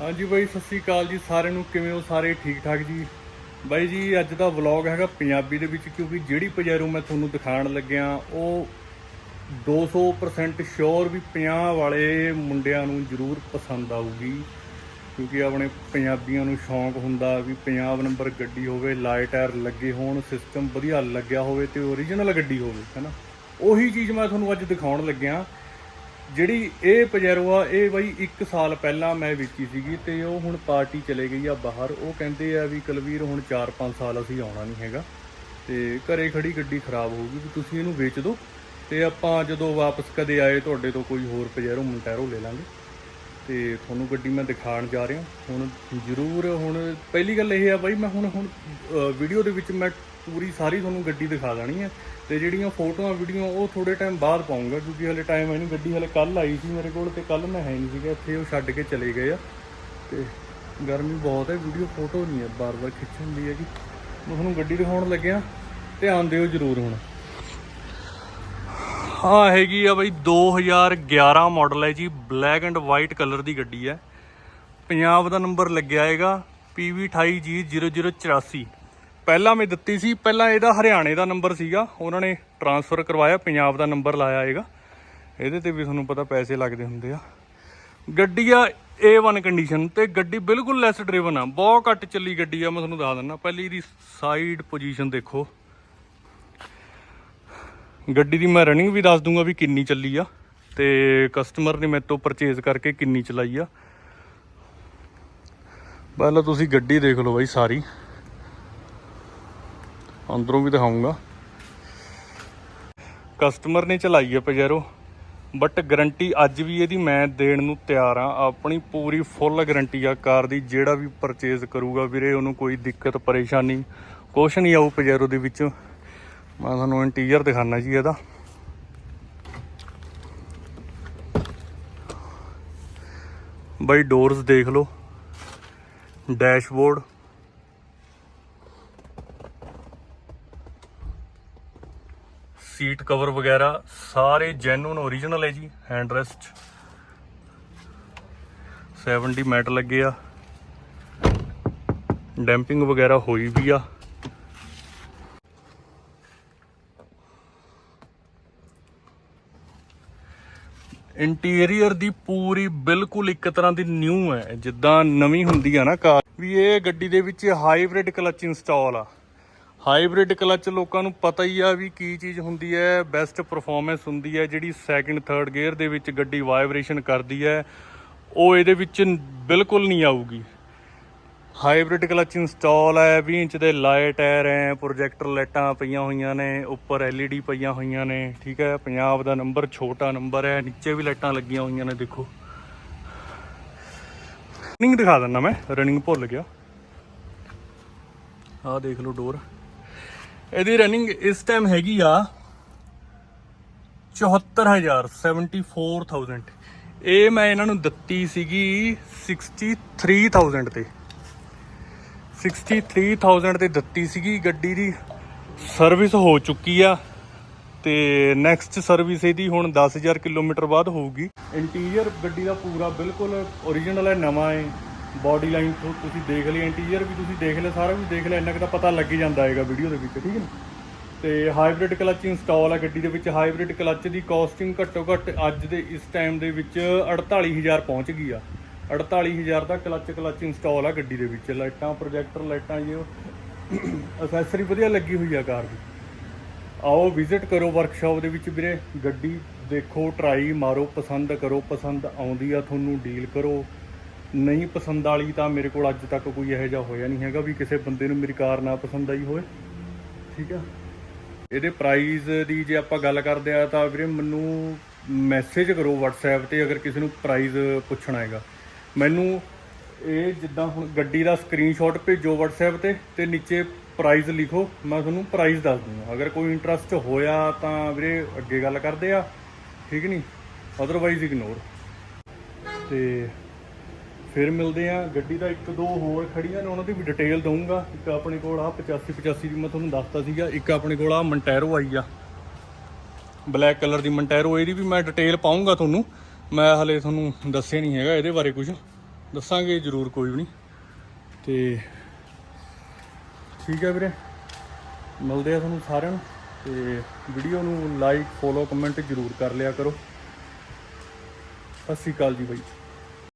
ਹਾਂਜੀ ਬਾਈ, ਸਤਿ ਸ੍ਰੀ ਅਕਾਲ ਜੀ ਸਾਰਿਆਂ ਨੂੰ। ਕਿਵੇਂ ਹੋ ਸਾਰੇ? ਠੀਕ ਠਾਕ ਜੀ? ਬਾਈ ਜੀ, ਅੱਜ ਦਾ ਵਲੌਗ ਹੈਗਾ ਪੰਜਾਬੀ ਦੇ ਵਿੱਚ, ਕਿਉਂਕਿ ਜਿਹੜੀ ਪਜੈਰੋ ਮੈਂ ਤੁਹਾਨੂੰ ਦਿਖਾਉਣ ਲੱਗਿਆ, ਉਹ 200% ਸ਼ੋਰ ਵੀ 50 ਵਾਲੇ ਮੁੰਡਿਆਂ ਨੂੰ ਜ਼ਰੂਰ ਪਸੰਦ ਆਊਗੀ। ਕਿਉਂਕਿ ਆਪਣੇ ਪੰਜਾਬੀਆਂ ਨੂੰ ਸ਼ੌਂਕ ਹੁੰਦਾ ਵੀ ਪੰਜਾਬ ਨੰਬਰ ਗੱਡੀ ਹੋਵੇ, ਲਾਈਟ ਟਾਇਰ ਲੱਗੇ ਹੋਣ ਸਿਸਟਮ ਵਧੀਆ ਲੱਗਿਆ ਹੋਵੇ ਤੇ ਓਰੀਜਨਲ ਗੱਡੀ ਹੋਵੇ, ਹੈਨਾ? ਉਹੀ ਚੀਜ਼ ਮੈਂ ਤੁਹਾਨੂੰ ਅੱਜ ਦਿਖਾਉਣ ਲੱਗਿਆ। ਜਿਹੜੀ ਇਹ ਪਜੈਰੋ ਆ ਇਹ ਬਾਈ 1 ਸਾਲ ਪਹਿਲਾਂ ਮੈਂ ਵੇਚੀ ਸੀਗੀ ਤੇ ਉਹ ਹੁਣ ਪਾਰਟੀ ਚਲੇ ਗਈ ਆ ਬਾਹਰ। ਉਹ ਕਹਿੰਦੇ ਆ ਵੀ ਕਲਵੀਰ, ਹੁਣ 4-5 ਸਾਲ ਅਸੀਂ ਆਉਣਾ ਨਹੀਂ ਹੈਗਾ ਤੇ ਘਰੇ ਖੜੀ ਗੱਡੀ ਖਰਾਬ ਹੋ ਗਈ ਵੀ ਤੁਸੀਂ ਇਹਨੂੰ ਵੇਚ ਦਿਓ ਤੇ ਆਪਾਂ ਜਦੋਂ ਵਾਪਸ ਕਦੇ ਆਏ ਤੁਹਾਡੇ ਤੋਂ ਕੋਈ ਹੋਰ ਪਜੈਰੋ, ਮੰਟੈਰੋ ਲੈ ਲਾਂਗੇ। ਤੇ ਤੁਹਾਨੂੰ ਗੱਡੀ ਮੈਂ ਦਿਖਾਉਣ ਜਾ ਰਿਹਾ। ਹੁਣ ਜ਼ਰੂਰ ਹੁਣ, ਪਹਿਲੀ ਗੱਲ ਇਹ ਆ ਬਾਈ ਮੈਂ ਹੁਣ ਹੁਣ ਵੀਡੀਓ ਦੇ ਵਿੱਚ ਮੈਂ ਪੂਰੀ ਸਾਰੀ ਤੁਹਾਨੂੰ ਗੱਡੀ ਦਿਖਾ ਦੇਣੀ ਹੈ। ਤੇ ਜਿਹੜੀਆਂ ਫੋਟੋਆਂ, ਵੀਡੀਓ, ਉਹ ਥੋੜੇ ਟਾਈਮ ਬਾਅਦ ਪਾਉਂਗਾ, ਕਿਉਂਕਿ ਹਲੇ ਟਾਈਮ ਹੈ ਨਹੀਂ ਗੱਡੀ ਹਲੇ ਕੱਲ ਆਈ ਸੀ ਮੇਰੇ ਕੋਲ ਤੇ ਕੱਲ ਮੈਂ ਹੈ ਨਹੀਂ ਸੀਗਾ। ਇੱਥੇ ਉਹ ਛੱਡ ਕੇ ਚਲੇ ਗਏ ਆ। ਤੇ ਗਰਮੀ ਬਹੁਤ ਹੈ, ਵੀਡੀਓ, ਫੋਟੋ ਨਹੀਂ ਹੈ। ਬਾਰ-ਬਾਰ ਖਿੱਚਣ ਦੀ ਹੈਗੀ। ਮੈਂ ਤੁਹਾਨੂੰ ਗੱਡੀ ਦਿਖਾਉਣ ਲੱਗਿਆ। ਧਿਆਨ ਦਿਓ ਜ਼ਰੂਰ ਹੁਣ। ਹਾਂ ਹੈਗੀ ਆ ਬਈ 2011 ਮਾਡਲ ਹੈ ਜੀ। ਬਲੈਕ ਐਂਡ ਵਾਈਟ ਕਲਰ ਦੀ ਗੱਡੀ ਹੈ। ਪੰਜਾਬ ਦਾ ਨੰਬਰ ਲੱਗਿਆ ਹੈਗਾ। PV28G0084 ਪਹਿਲਾਂ ਮੈਂ ਦਿੱਤੀ ਸੀ, ਪਹਿਲਾਂ ਇਹਦਾ ਹਰਿਆਣੇ ਦਾ ਨੰਬਰ ਸੀਗਾ। ਉਹਨਾਂ ਨੇ ਟਰਾਂਸਫਰ ਕਰਵਾਇਆ, ਪੰਜਾਬ ਦਾ ਨੰਬਰ ਲਾਇਆ ਹੈਗਾ ਇਹਦੇ ਤੇ ਵੀ ਤੁਹਾਨੂੰ ਪਤਾ ਪੈਸੇ ਲੱਗਦੇ ਹੁੰਦੇ ਆ। ਗੱਡੀ ਆ A1 ਕੰਡੀਸ਼ਨ ਤੇ ਗੱਡੀ ਬਿਲਕੁਲ ਲੈਸ ਡਰਾਈਵਨ ਆ। ਬਹੁਤ ਘੱਟ ਚੱਲੀ ਗੱਡੀ ਆ, ਮੈਂ ਤੁਹਾਨੂੰ ਦੱਸ ਦਿੰਦਾ। ਪਹਿਲੀ ਦੀ ਸਾਈਡ ਪੋਜੀਸ਼ਨ ਦੇਖੋ। ਗੱਡੀ ਦੀ ਮੈਂ ਰਨਿੰਗ ਵੀ ਦੱਸ ਦੂੰਗਾ ਵੀ ਕਿੰਨੀ ਚੱਲੀ ਆ ਤੇ ਕਸਟਮਰ ਨੇ ਮੇਰੇ ਤੋਂ ਪਰਚੇਜ਼ ਕਰਕੇ ਕਿੰਨੀ ਚਲਾਈ ਆ। ਪਹਿਲਾਂ ਤੁਸੀਂ ਗੱਡੀ ਦੇਖ ਲਓ ਬਾਈ ਸਾਰੀ। ਅੰਦਰੋਂ ਵੀ ਦਿਖਾਉਂਗਾ। ਕਸਟਮਰ ਨੇ ਚਲਾਈ ਹੈ ਪਜੈਰੋ ਬਟ ਗਾਰੰਟੀ ਅੱਜ ਵੀ ਇਹਦੀ ਮੈਂ ਦੇਣ ਨੂੰ ਤਿਆਰ ਆ। ਆਪਣੀ ਪੂਰੀ ਫੁੱਲ ਗਾਰੰਟੀ ਆ ਕਾਰ ਦੀ, ਜਿਹੜਾ ਵੀ ਪਰਚੇਜ਼ ਕਰੂਗਾ ਵੀਰੇ, ਉਹਨੂੰ ਕੋਈ ਦਿੱਕਤ, ਪਰੇਸ਼ਾਨੀ ਕੁਛ ਨਹੀਂ ਆਊ ਪਜੈਰੋ ਦੇ ਵਿੱਚ। ਮੈਂ ਤੁਹਾਨੂੰ ਇੰਟੀਰੀਅਰ ਦਿਖਾਣਾ ਜੀ ਇਹਦਾ। ਬਈ ਡੋਰਸ ਦੇਖ ਲਓ। ਡੈਸ਼ਬੋਰਡ ਸੀਟ ਕਵਰ ਵਗੈਰਾ ਸਾਰੇ ਜੈਨੂਨ ਓਰੀਜਨਲ ਹੈ ਜੀ ਹੈਂਡ ਰੈਸਟ 70 ਮੈਟ ਲੱਗੇ ਆ। ਡੈਂਪਿੰਗ ਵਗੈਰਾ ਹੋਈ ਵੀ ਆ। ਇੰਟੀਰੀਅਰ ਦੀ ਪੂਰੀ ਬਿਲਕੁਲ ਇੱਕ ਤਰ੍ਹਾਂ ਦੀ ਨਿਊ ਹੈ, ਜਿੱਦਾਂ ਨਵੀਂ ਹੁੰਦੀ ਆ ਨਾ ਕਾਰ। ਵੀ ਇਹ ਗੱਡੀ ਦੇ ਵਿੱਚ ਹਾਈਬ੍ਰਿਡ ਕਲਚ ਇੰਸਟਾਲ ਆ। ਹਾਈਬ੍ਰਿਡ ਕਲਚ ਲੋਕਾਂ ਨੂੰ ਪਤਾ ਹੀ ਆ ਵੀ ਕੀ ਚੀਜ਼ ਹੁੰਦੀ ਹੈ ਬੈਸਟ ਪਰਫਾਰਮੈਂਸ ਹੁੰਦੀ ਹੈ, ਜਿਹੜੀ ਸੈਕਿੰਡ ਥਰਡ ਗੇਅਰ ਦੇ ਵਿੱਚ ਗੱਡੀ ਵਾਈਬ੍ਰੇਸ਼ਨ ਕਰਦੀ ਹੈ, ਉਹ ਇਹਦੇ ਵਿੱਚ ਬਿਲਕੁਲ ਨਹੀਂ ਆਊਗੀ। ਹਾਈਬ੍ਰਿਡ ਕਲਚ ਇੰਸਟਾਲ ਹੈ 20 ਇੰਚ ਦੇ ਲਾਈਟ ਟਾਇਰ ਹੈ ਪ੍ਰੋਜੈਕਟਰ ਲਾਈਟਾਂ ਪਈਆਂ ਹੋਈਆਂ ਨੇ, ਉੱਪਰ LED ਪਈਆਂ ਹੋਈਆਂ ਨੇ, ਠੀਕ ਹੈ, ਪੰਜਾਬ ਦਾ ਨੰਬਰ ਛੋਟਾ ਨੰਬਰ ਹੈ, ਨੀਚੇ ਵੀ ਲਾਈਟਾਂ ਲੱਗੀਆਂ ਹੋਈਆਂ ਨੇ, ਦੇਖੋ। ਰਨਿੰਗ ਦਿਖਾ ਦਿੰਦਾ ਮੈਂ ਰਨਿੰਗ ਭੁੱਲ ਗਿਆ। ਆਹ ਦੇਖ ਲਓ ਡੋਰ ਇਹਦੀ ਰਨਿੰਗ ਇਸ ਟਾਈਮ ਹੈਗੀ ਆ 74000 74000 ਇਹ ਮੈਂ ਇਹਨਾਂ ਨੂੰ ਦਿੱਤੀ ਸੀਗੀ 63000 ਤੇ। 63000 ਤੇ ਦਿੱਤੀ ਸੀਗੀ, ਗੱਡੀ ਦੀ ਸਰਵਿਸ ਹੋ ਚੁੱਕੀ ਆ ਤੇ ਨੈਕਸਟ ਸਰਵਿਸ ਇਹਦੀ ਹੁਣ 10000 ਕਿਲੋਮੀਟਰ ਬਾਅਦ ਹੋਊਗੀ। ਇੰਟੀਰੀਅਰ ਗੱਡੀ ਦਾ ਪੂਰਾ ਬਿਲਕੁਲ ਓਰੀਜਨਲ ਹੈ, ਨਵਾਂ ਹੈ। ਬਾਡੀ ਲਾਈਨ ਤੁਸੀਂ ਦੇਖ ਲਈ ਇੰਟੀਰੀਅਰ ਵੀ ਤੁਸੀਂ ਦੇਖ ਲਿਆ, ਸਾਰਾ ਕੁਝ ਦੇਖ ਲਿਆ, ਇੰਨਾ ਕੁ ਤਾਂ ਪਤਾ ਲੱਗ ਹੀ ਜਾਂਦਾ ਹੈਗਾ ਵੀਡੀਓ ਦੇ ਵਿੱਚ, ਠੀਕ ਹੈ ਨਾ? ਤੇ ਹਾਈਬ੍ਰਿਡ ਕਲੱਚ ਇੰਸਟਾਲ ਆ ਗੱਡੀ ਦੇ ਵਿੱਚ ਹਾਈਬ੍ਰਿਡ ਕਲੱਚ ਦੀ ਕਾਸਟਿੰਗ ਘੱਟੋ ਘੱਟ ਅੱਜ ਦੇ ਇਸ ਟਾਈਮ ਦੇ ਵਿੱਚ 48000 ਪਹੁੰਚ ਗਈ ਆ। 48000 ਦਾ ਕਲੱਚ ਕਲੱਚ ਇੰਸਟਾਲ ਆ ਗੱਡੀ ਦੇ ਵਿੱਚ, ਲਾਈਟਾਂ ਪ੍ਰੋਜੈਕਟਰ ਲਾਈਟਾਂ, ਇਹ ਅਸੈਸਰੀ ਵਧੀਆ ਲੱਗੀ ਹੋਈ ਆ ਕਾਰ ਦੀ। ਆਓ ਵਿਜ਼ਿਟ ਕਰੋ ਵਰਕਸ਼ਾਪ ਦੇ ਵਿੱਚ ਵੀਰੇ, ਗੱਡੀ ਦੇਖੋ ਟਰਾਈ ਮਾਰੋ, ਪਸੰਦ ਕਰੋ, ਪਸੰਦ ਆਉਂਦੀ ਆ, ਤੁਹਾਨੂੰ ਡੀਲ ਕਰੋ। ਨਹੀਂ ਪਸੰਦ ਵਾਲੀ ਤਾਂ ਮੇਰੇ ਕੋਲ ਅੱਜ ਤੱਕ ਕੋਈ ਇਹੋ ਜਿਹਾ ਹੋਇਆ ਨਹੀਂ ਹੈਗਾ ਵੀ ਕਿਸੇ ਬੰਦੇ ਨੂੰ ਮੇਰੀ ਕਾਰ ਨਾ ਪਸੰਦ ਆਈ ਹੋਵੇ। ਠੀਕ ਆ? ਇਹਦੇ ਪ੍ਰਾਈਸ ਦੀ ਜੇ ਆਪਾਂ ਗੱਲ ਕਰਦੇ ਆ ਤਾਂ ਵੀਰੇ ਮੈਨੂੰ ਮੈਸੇਜ ਕਰੋ WhatsApp ਤੇ ਅਗਰ ਕਿਸੇ ਨੂੰ ਪ੍ਰਾਈਸ ਪੁੱਛਣਾ ਹੈਗਾ। ਮੈਨੂੰ ਇਹ ਜਿੱਦਾਂ ਹੁਣ ਗੱਡੀ ਦਾ ਸਕਰੀਨਸ਼ਾਟ ਭੇਜੋ WhatsApp ਤੇ ਤੇ ਨੀਚੇ ਪ੍ਰਾਈਸ ਲਿਖੋ, ਮੈਂ ਤੁਹਾਨੂੰ ਪ੍ਰਾਈਸ ਦੱਸ ਦੂੰਗਾ ਅਗਰ ਕੋਈ ਇੰਟਰਸਟ ਹੋਇਆ ਤਾਂ ਵੀਰੇ ਅੱਗੇ ਗੱਲ ਕਰਦੇ ਆ। ਠੀਕ ਨਹੀਂ ਅਦਰਵਾਈਜ਼ ਇਗਨੋਰ ਤੇ ਫਿਰ ਮਿਲਦੇ ਆ, ਗੱਡੀ ਦਾ ਇੱਕ ਦੋ ਹੋਰ ਖੜੀਆਂ ਨੇ, ਉਹਨਾਂ ਦੀ ਵੀ ਡਿਟੇਲ ਦਊਂਗਾ। ਇੱਕ ਆਪਣੇ ਕੋਲ ਆ 85 85 ਦੀ, ਮੈਂ ਤੁਹਾਨੂੰ ਦੱਸਤਾ ਸੀਗਾ। ਇੱਕ ਆਪਣੇ ਕੋਲ ਆ ਮੰਟੈਰੋ ਆਈ ਆ। ਬਲੈਕ ਕਲਰ ਦੀ ਮੰਟੈਰੋ ਇਹਦੀ ਵੀ ਮੈਂ ਡਿਟੇਲ ਪਾਉਂਗਾ ਤੁਹਾਨੂੰ। ਮੈਂ ਹਲੇ ਤੁਹਾਨੂੰ ਦੱਸਿਆ ਨਹੀਂ ਹੈਗਾ ਇਹਦੇ ਬਾਰੇ ਕੁਝ ਦੱਸਾਂਗੇ ਜ਼ਰੂਰ, ਕੋਈ ਵੀ ਨਹੀਂ। ਤੇ ਠੀਕ ਹੈ ਵੀਰੇ। ਮਿਲਦੇ ਆ ਤੁਹਾਨੂੰ ਸਾਰਿਆਂ ਨੂੰ। ਤੇ ਵੀਡੀਓ ਨੂੰ ਲਾਈਕ ਫੋਲੋ ਕਮੈਂਟ ਜ਼ਰੂਰ ਕਰ ਲਿਆ ਕਰੋ। ਸਤਿ ਸ਼੍ਰੀ ਅਕਾਲ ਜੀ ਬਾਈ।